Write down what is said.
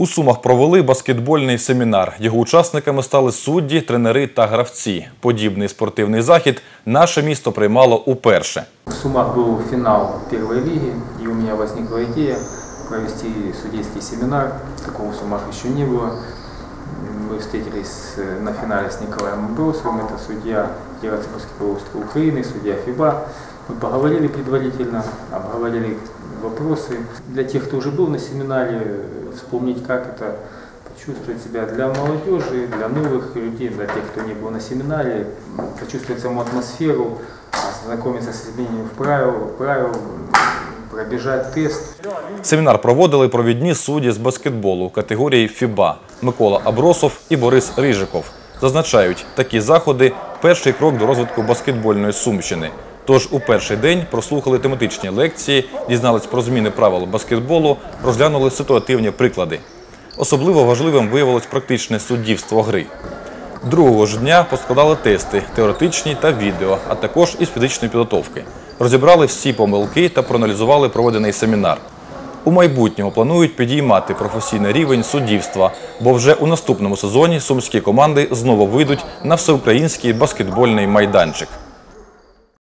У Сумах провели баскетбольний семінар. Його учасниками стали судді, тренери та гравці. Подібний спортивний захід наше місто приймало уперше. В Сумах был финал первой лиги, и у меня возникла идея провести судейский семинар. Такого в Сумах еще не было. Мы встретились э, на финале с Николаем Амбросовым, это судья Федерации баскетболистов Украины, судья ФИБА. Мы поговорили предварительно, обговорили вопросы. Для тех, кто уже был на семинаре, э, вспомнить, как это почувствовать себя для молодежи, для новых людей, для тех, кто не был на семинаре, м, почувствовать саму атмосферу, ознакомиться с изменением правил, правил, м, пробежать тест. Семінар проводили провідні судді з баскетболу категорії ФІБА Микола Абросов і Борис Рижиков. Зазначають, такі заходи перший крок до розвитку баскетбольної сумщини. Тож у перший день прослухали тематичні лекції, дізнались про зміни правил баскетболу, розглянули ситуативні приклади. Особливо важливим виявилось практичне суддівство гри. Другого ж дня поскладали тести теоретичні та відео, а також із фізичної підготовки. Розібрали всі помилки та проаналізували проведений семінар. У майбутньому планують підіймати професійний рівень суддівства, бо вже у наступному сезоні сумські команди знову вийдуть на всеукраїнський баскетбольний майданчик.